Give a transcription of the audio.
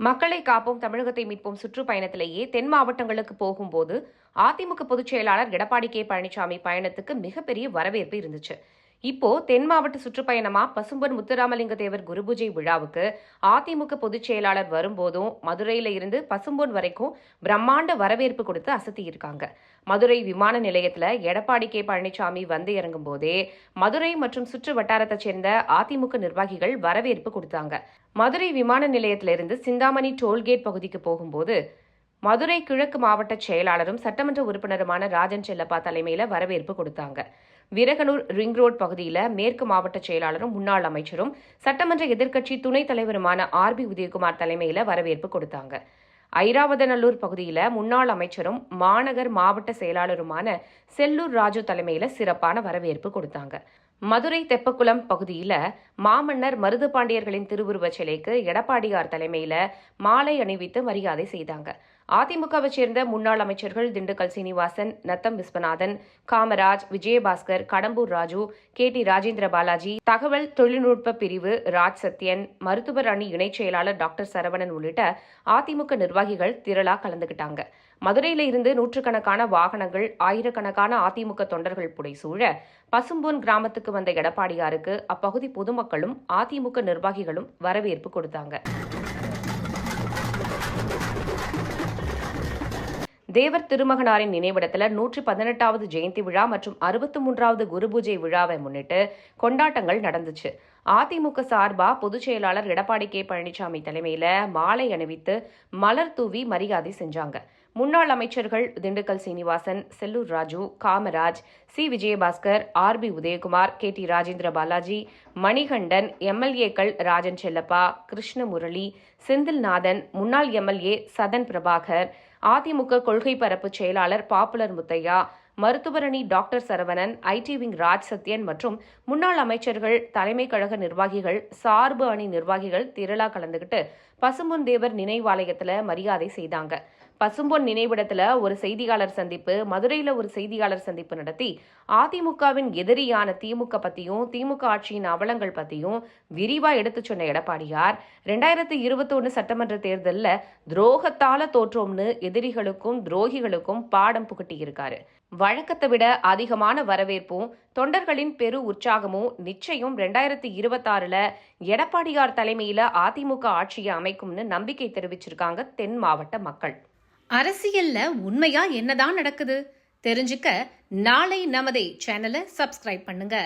மக்களை காப்போம் தமிழகத்தை மீட்போம் சுற்றுப்பயணத்திலேயே தென் மாவட்டங்களுக்கு போகும்போது அதிமுக பொதுச் செயலாளர் எடப்பாடி கே பழனிசாமி பயணத்துக்கு மிகப்பெரிய வரவேற்பு இருந்துச்சு. இப்போ தென் மாவட்ட சுற்றுப்பயணமா பசும்பொன் முத்துராமலிங்க தேவர் குருபூஜை விழாவுக்கு அதிமுக பொதுச் செயலாளர் வரும்போதும் மதுரையில இருந்து பசும்பொன் வரைக்கும் பிரம்மாண்ட வரவேற்பு கொடுத்து அசத்தியிருக்காங்க. மதுரை விமான நிலையத்துல எடப்பாடி கே பழனிசாமி வந்து இறங்கும் போதே மதுரை மற்றும் சுற்று வட்டாரத்தைச் சேர்ந்த அதிமுக நிர்வாகிகள் வரவேற்பு கொடுத்தாங்க. மதுரை விமான நிலையத்திலிருந்து சிந்தாமணி டோல்கேட் பகுதிக்கு போகும்போது மதுரை கிழக்கு மாவட்ட செயலாளரும் சட்டமன்ற உறுப்பினருமான ராஜன் செல்லப்பா தலைமையில் வரவேற்பு கொடுத்தாங்க. விரகனூர் ரிங் ரோட் பகுதியில் மேற்கு மாவட்ட செயலாளரும் முன்னாள் அமைச்சரும் சட்டமன்ற எதிர்க்கட்சி துணைத் தலைவருமான ஆர் பி உதயகுமார் தலைமையில் வரவேற்பு கொடுத்தாங்க. ஐராவதநல்லூர் பகுதியில் முன்னாள் அமைச்சரும் மாநகர் மாவட்ட செயலாளருமான செல்லூர் ராஜு தலைமையில் சிறப்பான வரவேற்பு கொடுத்தாங்க. மதுரை தெப்பக்குளம் பகுதியில் மாமன்னர் மருதுபாண்டியர்களின் திருவுருவச் சிலைக்கு எடப்பாடியார் தலைமையில் மாலை அணிவித்து மரியாதை செய்தாங்க. அதிமுகவை சேர்ந்த முன்னாள் அமைச்சர்கள் திண்டுக்கல் சீனிவாசன் நத்தம் விஸ்வநாதன் காமராஜ் விஜயபாஸ்கர் கடம்பூர் ராஜு கே டி ராஜேந்திர பாலாஜி தகவல் தொழில்நுட்ப பிரிவு ராஜ் சத்யன் மருத்துவர் அணி இணைச் செயலாளர் டாக்டர் சரவணன் உள்ளிட்ட அதிமுக நிர்வாகிகள் திரளா கலந்துகிட்டாங்க. மதுரையில இருந்து நூற்றுக்கணக்கான வாகனங்கள் ஆயிரக்கணக்கான அதிமுக தொண்டர்கள் புடைசூழ பசும்பொன் கிராமத்துக்கு வந்த எடப்பாடியாருக்கு அப்பகுதி பொதுமக்களும் அதிமுக நிர்வாகிகளும் வரவேற்பு கொடுத்தாங்க. தேவர் திருமகனாரின் நினைவிடத்தில் நூற்றி பதினெட்டாவது ஜெயந்தி விழா மற்றும் அறுபத்தி மூன்றாவது குருபூஜை விழாவை முன்னிட்டு கொண்டாட்டங்கள் நடந்துச்சு. அதிமுக சார்பா பொதுச் செயலாளர் எடப்பாடி கே பழனிசாமி தலைமையில மாலை அணிவித்து மலர் தூவி மரியாதை செஞ்சாங்க. முன்னாள் அமைச்சர்கள் Dindigul Srinivasan Sellur Raju Kamaraj C. Vijayabaskar R. B. Udhayakumar K. T. Rajendra Balaji Manikandan எம்எல்ஏக்கள் ராஜன் செல்லப்பா கிருஷ்ணமுரளி செந்தில்நாதன் முன்னாள் எம்எல்ஏ சதன் பிரபாகர் அதிமுக கொள்கை பரப்பு செயலாளர் popular Muthiah மருத்துவரணி doctor Saravanan IT wing Raj Sathyan மற்றும் முன்னாள் அமைச்சர்கள் தலைமை கழக நிர்வாகிகள் சார்பு அணி நிர்வாகிகள் திரளா கலந்துகிட்டு பசும்பொன் தேவர் நினைவாலயத்தில் மரியாதை செய்தாங்க. பசும்பொன் நினைவிடத்தில் ஒரு செய்தியாளர் சந்திப்பு மதுரையில் ஒரு செய்தியாளர் சந்திப்பு நடத்தி அதிமுகவின் எதிரியான திமுக பற்றியும் திமுக ஆட்சியின் அவலங்கள் பற்றியும் விரிவாக எடுத்துச் சொன்ன எடப்பாடியார் ரெண்டாயிரத்தி இருபத்தொன்னு சட்டமன்ற தேர்தலில் துரோகத்தால தோற்றோம்னு எதிரிகளுக்கும் துரோகிகளுக்கும் பாடம் புகட்டியிருக்காரு. வழக்கத்தை விட அதிகமான வரவேற்பும் தொண்டர்களின் பெரு உற்சாகமும் நிச்சயம் ரெண்டாயிரத்தி இருபத்தாறுல எடப்பாடியார் தலைமையில அதிமுக ஆட்சியை அமைக்கும்னு நம்பிக்கை தெரிவிச்சிருக்காங்க தென் மாவட்ட மக்கள். அரசியல்ல உண்மையா என்னதான் நடக்குது? தெரிஞ்சுக்க நாளை நமதே சேனலை சப்ஸ்கிரைப் பண்ணுங்க.